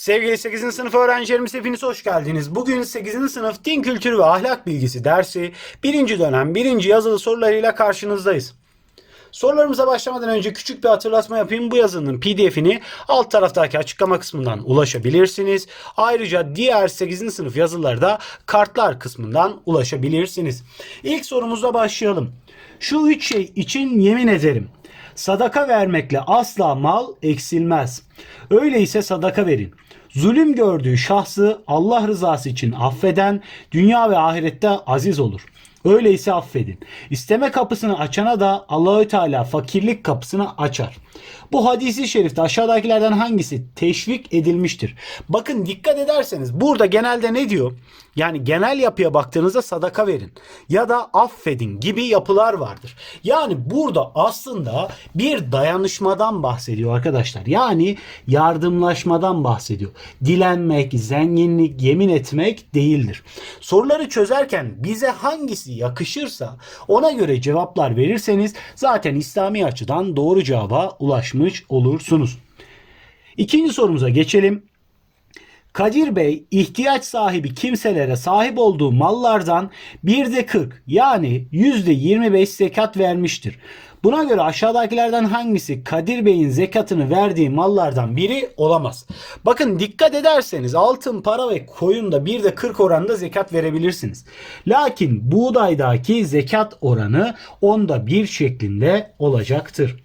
Sevgili 8. sınıf öğrencilerimiz hepiniz hoş geldiniz. Bugün 8. sınıf din kültürü ve ahlak bilgisi dersi 1. dönem 1. yazılı sorularıyla karşınızdayız. Sorularımıza başlamadan önce küçük bir hatırlatma yapayım. Bu yazının pdf'ini alt taraftaki açıklama kısmından ulaşabilirsiniz. Ayrıca diğer 8. sınıf yazıları da kartlar kısmından ulaşabilirsiniz. İlk sorumuzla başlayalım. Şu üç şey için yemin ederim. Sadaka vermekle asla mal eksilmez. Öyleyse sadaka verin. Zulüm gördüğü şahsı Allah rızası için affeden dünya ve ahirette aziz olur. Öyleyse affedin. İsteme kapısını açana da Allahü Teala fakirlik kapısını açar. Bu hadisi şerifte aşağıdakilerden hangisi teşvik edilmiştir? Bakın dikkat ederseniz burada genelde ne diyor? Yani genel yapıya baktığınızda sadaka verin ya da affedin gibi yapılar vardır. Yani burada aslında bir dayanışmadan bahsediyor arkadaşlar. Yani yardımlaşmadan bahsediyor. Dilenmek, zenginlik, yemin etmek değildir. Soruları çözerken bize hangisi yakışırsa ona göre cevaplar verirseniz zaten İslami açıdan doğru cevaba ulaşmış olursunuz. İkinci sorumuza geçelim. Kadir Bey ihtiyaç sahibi kimselere sahip olduğu mallardan bir de 40 yani yüzde 25 zekat vermiştir. Buna göre aşağıdakilerden hangisi Kadir Bey'in zekatını verdiği mallardan biri olamaz? Bakın dikkat ederseniz altın, para ve koyunda bir de 40 oranında zekat verebilirsiniz. Lakin buğdaydaki zekat oranı onda bir şeklinde olacaktır.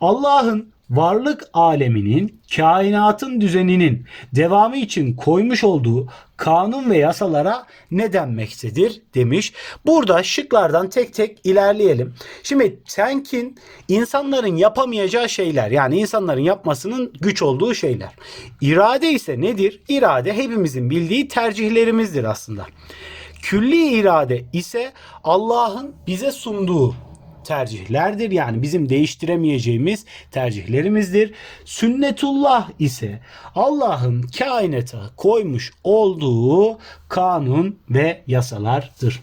Allah'ın varlık aleminin, kainatın düzeninin devamı için koymuş olduğu kanun ve yasalara ne denmektedir demiş. Burada şıklardan tek tek ilerleyelim. Şimdi tenkin insanların yapamayacağı şeyler yani insanların yapmasının güç olduğu şeyler. İrade ise nedir? İrade hepimizin bildiği tercihlerimizdir aslında. Külli irade ise Allah'ın bize sunduğu tercihlerdir. Yani bizim değiştiremeyeceğimiz tercihlerimizdir. Sünnetullah ise Allah'ın kainata koymuş olduğu kanun ve yasalardır.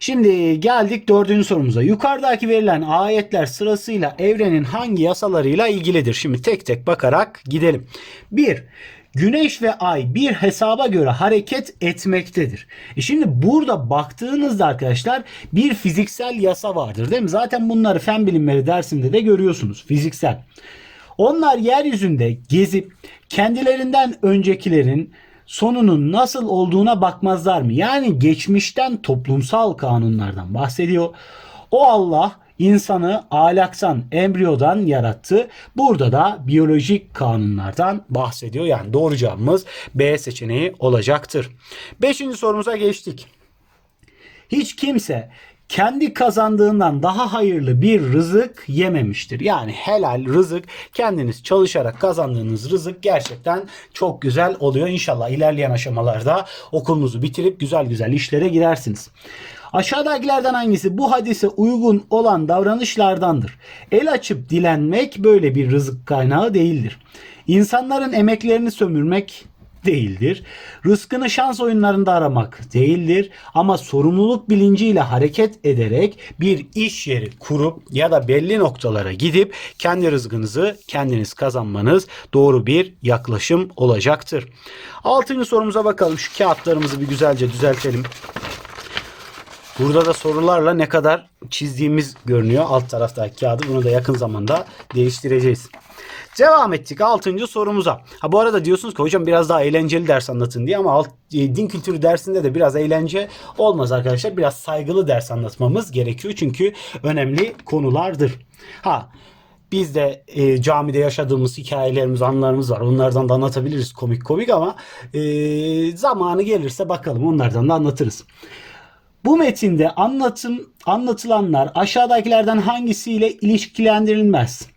Şimdi geldik dördüncü sorumuza. Yukarıdaki verilen ayetler sırasıyla evrenin hangi yasalarıyla ilgilidir? Şimdi tek tek bakarak gidelim. 1. Güneş ve ay bir hesaba göre hareket etmektedir. E şimdi burada baktığınızda arkadaşlar bir fiziksel yasa vardır değil mi? Zaten bunları fen bilimleri dersinde de görüyorsunuz. Fiziksel. Onlar yeryüzünde gezip kendilerinden öncekilerin sonunun nasıl olduğuna bakmazlar mı? Yani geçmişten toplumsal kanunlardan bahsediyor. O Allah insanı alaksan, embriyodan yarattı. Burada da biyolojik kanunlardan bahsediyor. Yani doğru cevabımız B seçeneği olacaktır. Beşinci sorumuza geçtik. Hiç kimse kendi kazandığından daha hayırlı bir rızık yememiştir. Yani helal rızık kendiniz çalışarak kazandığınız rızık gerçekten çok güzel oluyor. İnşallah ilerleyen aşamalarda okulunuzu bitirip güzel güzel işlere girersiniz. Aşağıdakilerden hangisi bu hadise uygun olan davranışlardandır? El açıp dilenmek böyle bir rızık kaynağı değildir. İnsanların emeklerini sömürmek değildir. Rızkını şans oyunlarında aramak değildir. Ama sorumluluk bilinciyle hareket ederek bir iş yeri kurup ya da belli noktalara gidip kendi rızkınızı kendiniz kazanmanız doğru bir yaklaşım olacaktır. Altıncı sorumuza bakalım. Şu kağıtlarımızı bir güzelce düzeltelim. Burada da sorularla ne kadar çizdiğimiz görünüyor alt taraftaki kağıdı. Bunu da yakın zamanda değiştireceğiz. Devam ettik 6. sorumuza. Ha bu arada diyorsunuz ki hocam biraz daha eğlenceli ders anlatın diye ama alt, e, din kültürü dersinde de biraz eğlence olmaz arkadaşlar. Biraz saygılı ders anlatmamız gerekiyor çünkü önemli konulardır. Ha biz de e, camide yaşadığımız hikayelerimiz, anılarımız var. Onlardan da anlatabiliriz komik komik ama e, zamanı gelirse bakalım onlardan da anlatırız. Bu metinde anlatım anlatılanlar aşağıdakilerden hangisiyle ilişkilendirilmez?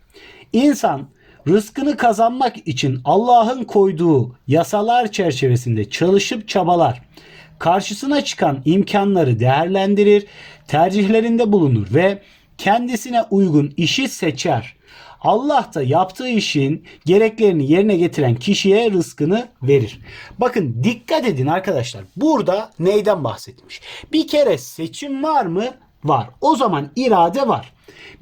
İnsan rızkını kazanmak için Allah'ın koyduğu yasalar çerçevesinde çalışıp çabalar. Karşısına çıkan imkanları değerlendirir, tercihlerinde bulunur ve kendisine uygun işi seçer. Allah da yaptığı işin gereklerini yerine getiren kişiye rızkını verir. Bakın dikkat edin arkadaşlar. Burada neyden bahsetmiş? Bir kere seçim var mı? Var. O zaman irade var.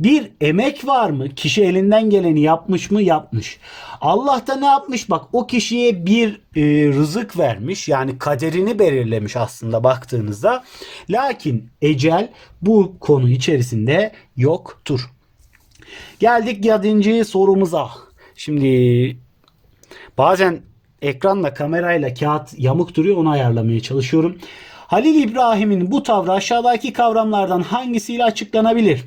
Bir emek var mı? Kişi elinden geleni yapmış mı? Yapmış. Allah da ne yapmış? Bak o kişiye bir e, rızık vermiş. Yani kaderini belirlemiş aslında baktığınızda. Lakin ecel bu konu içerisinde yoktur. Geldik yedinci sorumuza. Şimdi bazen ekranla kamerayla kağıt yamuk duruyor onu ayarlamaya çalışıyorum. Halil İbrahim'in bu tavrı aşağıdaki kavramlardan hangisiyle açıklanabilir?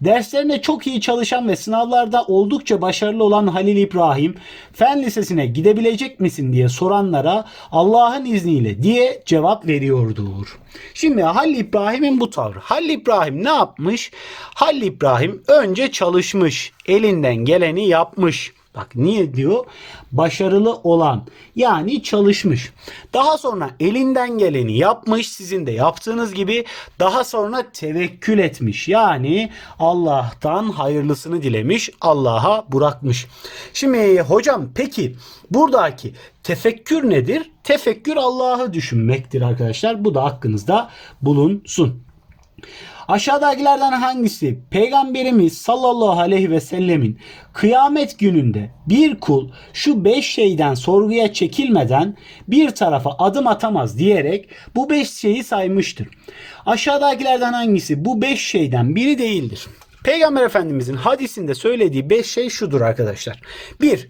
Derslerine çok iyi çalışan ve sınavlarda oldukça başarılı olan Halil İbrahim, fen lisesine gidebilecek misin diye soranlara Allah'ın izniyle diye cevap veriyordur. Şimdi Halil İbrahim'in bu tavrı. Halil İbrahim ne yapmış? Halil İbrahim önce çalışmış, elinden geleni yapmış. Bak niye diyor? Başarılı olan yani çalışmış. Daha sonra elinden geleni yapmış sizin de yaptığınız gibi daha sonra tevekkül etmiş. Yani Allah'tan hayırlısını dilemiş Allah'a bırakmış. Şimdi hocam peki buradaki tefekkür nedir? Tefekkür Allah'ı düşünmektir arkadaşlar. Bu da hakkınızda bulunsun. Aşağıdakilerden hangisi Peygamberimiz sallallahu aleyhi ve sellemin kıyamet gününde bir kul şu beş şeyden sorguya çekilmeden bir tarafa adım atamaz diyerek bu beş şeyi saymıştır. Aşağıdakilerden hangisi bu beş şeyden biri değildir? Peygamber Efendimizin hadisinde söylediği beş şey şudur arkadaşlar. Bir,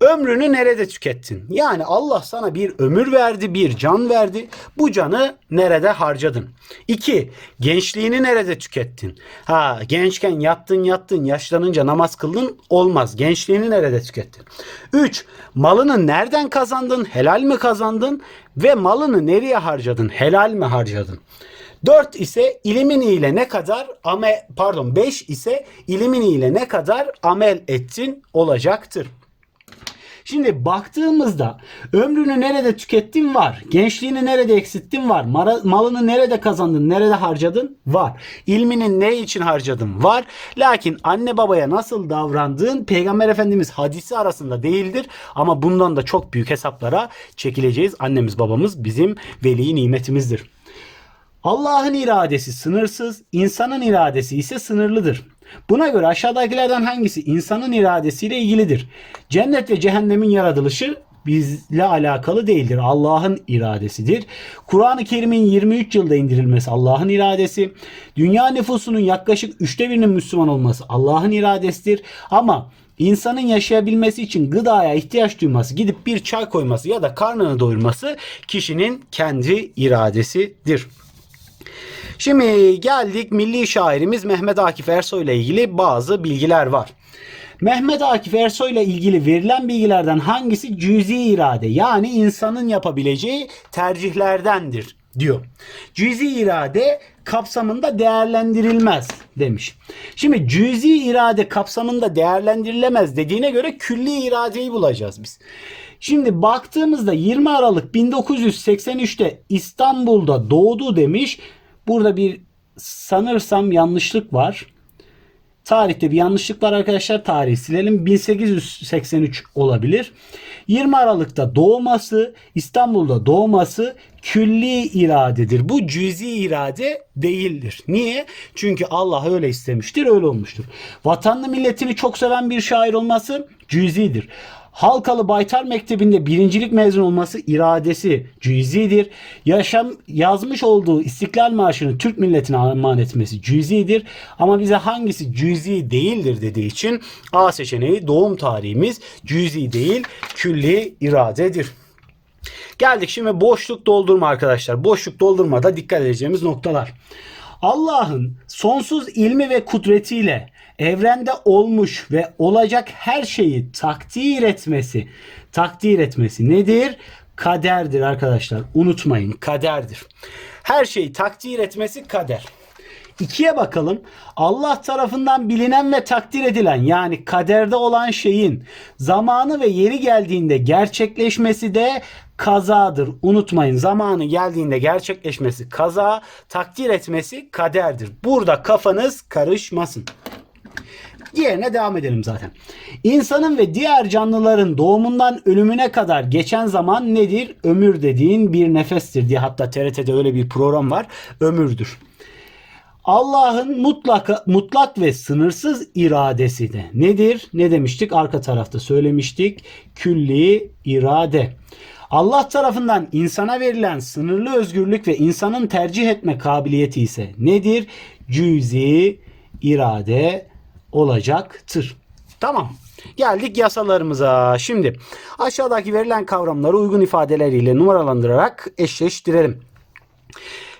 ömrünü nerede tükettin? Yani Allah sana bir ömür verdi, bir can verdi. Bu canı nerede harcadın? İki, gençliğini nerede tükettin? Ha, gençken yattın yattın, yaşlanınca namaz kıldın olmaz. Gençliğini nerede tükettin? Üç, malını nereden kazandın? Helal mi kazandın? Ve malını nereye harcadın? Helal mi harcadın? 4 ise ilimin ile ne kadar amel pardon 5 ise ilimin ile ne kadar amel ettin olacaktır. Şimdi baktığımızda ömrünü nerede tükettin var. Gençliğini nerede eksilttin var. Malını nerede kazandın, nerede harcadın var. İlmini ne için harcadın var. Lakin anne babaya nasıl davrandığın Peygamber Efendimiz hadisi arasında değildir. Ama bundan da çok büyük hesaplara çekileceğiz. Annemiz babamız bizim veli nimetimizdir. Allah'ın iradesi sınırsız, insanın iradesi ise sınırlıdır. Buna göre aşağıdakilerden hangisi insanın iradesiyle ilgilidir? Cennet ve cehennemin yaratılışı bizle alakalı değildir. Allah'ın iradesidir. Kur'an-ı Kerim'in 23 yılda indirilmesi Allah'ın iradesi. Dünya nüfusunun yaklaşık üçte birinin Müslüman olması Allah'ın iradesidir. Ama insanın yaşayabilmesi için gıdaya ihtiyaç duyması, gidip bir çay koyması ya da karnını doyurması kişinin kendi iradesidir. Şimdi geldik milli şairimiz Mehmet Akif Ersoy ile ilgili bazı bilgiler var. Mehmet Akif Ersoy ile ilgili verilen bilgilerden hangisi cüzi irade yani insanın yapabileceği tercihlerdendir diyor. Cüzi irade kapsamında değerlendirilmez demiş. Şimdi cüzi irade kapsamında değerlendirilemez dediğine göre külli iradeyi bulacağız biz. Şimdi baktığımızda 20 Aralık 1983'te İstanbul'da doğdu demiş. Burada bir sanırsam yanlışlık var. Tarihte bir yanlışlık var arkadaşlar. Tarihi silelim. 1883 olabilir. 20 Aralık'ta doğması, İstanbul'da doğması külli iradedir. Bu cüzi irade değildir. Niye? Çünkü Allah öyle istemiştir, öyle olmuştur. Vatanını milletini çok seven bir şair olması cüzidir. Halkalı Baytar Mektebi'nde birincilik mezun olması iradesi cüzidir. Yaşam yazmış olduğu İstiklal Marşı'nı Türk milletine armağan etmesi cüzidir. Ama bize hangisi cüzi değildir dediği için A seçeneği doğum tarihimiz cüzi değil külli iradedir. Geldik şimdi boşluk doldurma arkadaşlar. Boşluk doldurmada dikkat edeceğimiz noktalar. Allah'ın sonsuz ilmi ve kudretiyle evrende olmuş ve olacak her şeyi takdir etmesi, takdir etmesi nedir? Kaderdir arkadaşlar. Unutmayın kaderdir. Her şeyi takdir etmesi kader. İkiye bakalım. Allah tarafından bilinen ve takdir edilen yani kaderde olan şeyin zamanı ve yeri geldiğinde gerçekleşmesi de kazadır. Unutmayın zamanı geldiğinde gerçekleşmesi kaza, takdir etmesi kaderdir. Burada kafanız karışmasın. Diğerine devam edelim zaten. İnsanın ve diğer canlıların doğumundan ölümüne kadar geçen zaman nedir? Ömür dediğin bir nefestir diye hatta TRT'de öyle bir program var. Ömürdür. Allah'ın mutlak, mutlak ve sınırsız iradesi de nedir? Ne demiştik? Arka tarafta söylemiştik. Külli irade. Allah tarafından insana verilen sınırlı özgürlük ve insanın tercih etme kabiliyeti ise nedir? Cüzi irade olacaktır. Tamam. Geldik yasalarımıza. Şimdi aşağıdaki verilen kavramları uygun ifadeleriyle numaralandırarak eşleştirelim.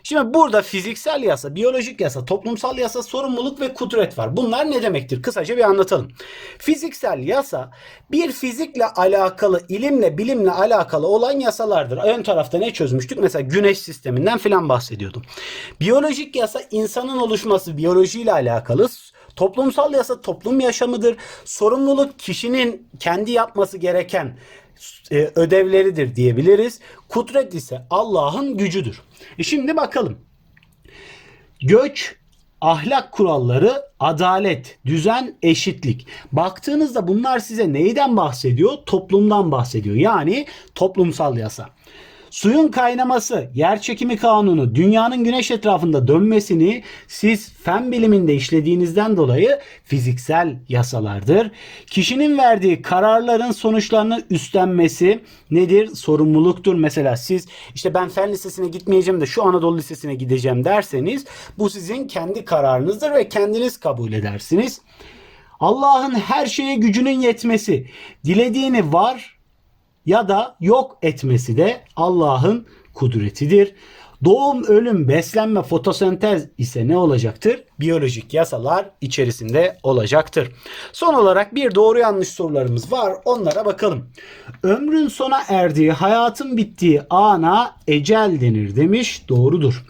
Şimdi burada fiziksel yasa, biyolojik yasa, toplumsal yasa, sorumluluk ve kudret var. Bunlar ne demektir? Kısaca bir anlatalım. Fiziksel yasa bir fizikle alakalı, ilimle, bilimle alakalı olan yasalardır. Ön tarafta ne çözmüştük? Mesela güneş sisteminden filan bahsediyordum. Biyolojik yasa insanın oluşması, biyolojiyle alakalı. Toplumsal yasa toplum yaşamıdır. Sorumluluk kişinin kendi yapması gereken e, ödevleridir diyebiliriz. Kudret ise Allah'ın gücüdür. E şimdi bakalım. Göç, ahlak kuralları, adalet, düzen, eşitlik. Baktığınızda bunlar size neyden bahsediyor? Toplumdan bahsediyor. Yani toplumsal yasa. Suyun kaynaması, yer çekimi kanunu, dünyanın güneş etrafında dönmesini siz fen biliminde işlediğinizden dolayı fiziksel yasalardır. Kişinin verdiği kararların sonuçlarını üstlenmesi nedir? Sorumluluktur. Mesela siz işte ben fen lisesine gitmeyeceğim de şu Anadolu Lisesi'ne gideceğim derseniz bu sizin kendi kararınızdır ve kendiniz kabul edersiniz. Allah'ın her şeye gücünün yetmesi, dilediğini var ya da yok etmesi de Allah'ın kudretidir. Doğum, ölüm, beslenme, fotosentez ise ne olacaktır? Biyolojik yasalar içerisinde olacaktır. Son olarak bir doğru yanlış sorularımız var. Onlara bakalım. Ömrün sona erdiği, hayatın bittiği ana ecel denir demiş. Doğrudur.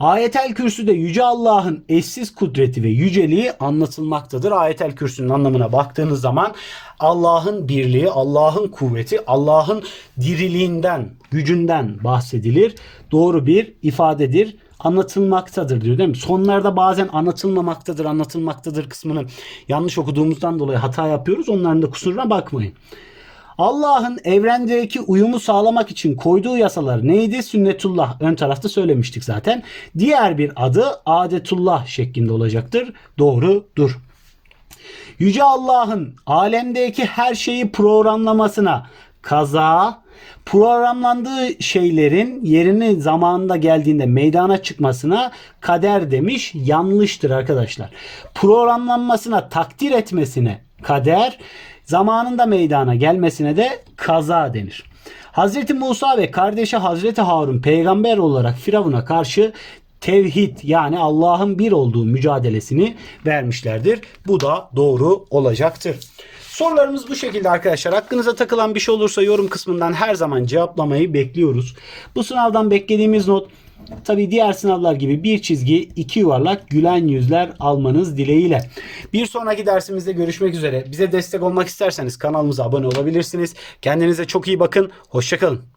Ayetel Kürsü'de Yüce Allah'ın eşsiz kudreti ve yüceliği anlatılmaktadır. Ayetel Kürsü'nün anlamına baktığınız zaman Allah'ın birliği, Allah'ın kuvveti, Allah'ın diriliğinden, gücünden bahsedilir. Doğru bir ifadedir anlatılmaktadır diyor değil mi? Sonlarda bazen anlatılmamaktadır, anlatılmaktadır kısmını yanlış okuduğumuzdan dolayı hata yapıyoruz. Onların da kusuruna bakmayın. Allah'ın evrendeki uyumu sağlamak için koyduğu yasalar neydi? Sünnetullah. Ön tarafta söylemiştik zaten. Diğer bir adı adetullah şeklinde olacaktır. Doğrudur. Yüce Allah'ın alemdeki her şeyi programlamasına kaza, programlandığı şeylerin yerini zamanında geldiğinde meydana çıkmasına kader demiş. Yanlıştır arkadaşlar. Programlanmasına, takdir etmesine kader, zamanında meydana gelmesine de kaza denir. Hazreti Musa ve kardeşi Hazreti Harun peygamber olarak Firavun'a karşı tevhid yani Allah'ın bir olduğu mücadelesini vermişlerdir. Bu da doğru olacaktır. Sorularımız bu şekilde arkadaşlar. Hakkınıza takılan bir şey olursa yorum kısmından her zaman cevaplamayı bekliyoruz. Bu sınavdan beklediğimiz not Tabi diğer sınavlar gibi bir çizgi, iki yuvarlak, gülen yüzler almanız dileğiyle. Bir sonraki dersimizde görüşmek üzere. Bize destek olmak isterseniz kanalımıza abone olabilirsiniz. Kendinize çok iyi bakın. Hoşçakalın.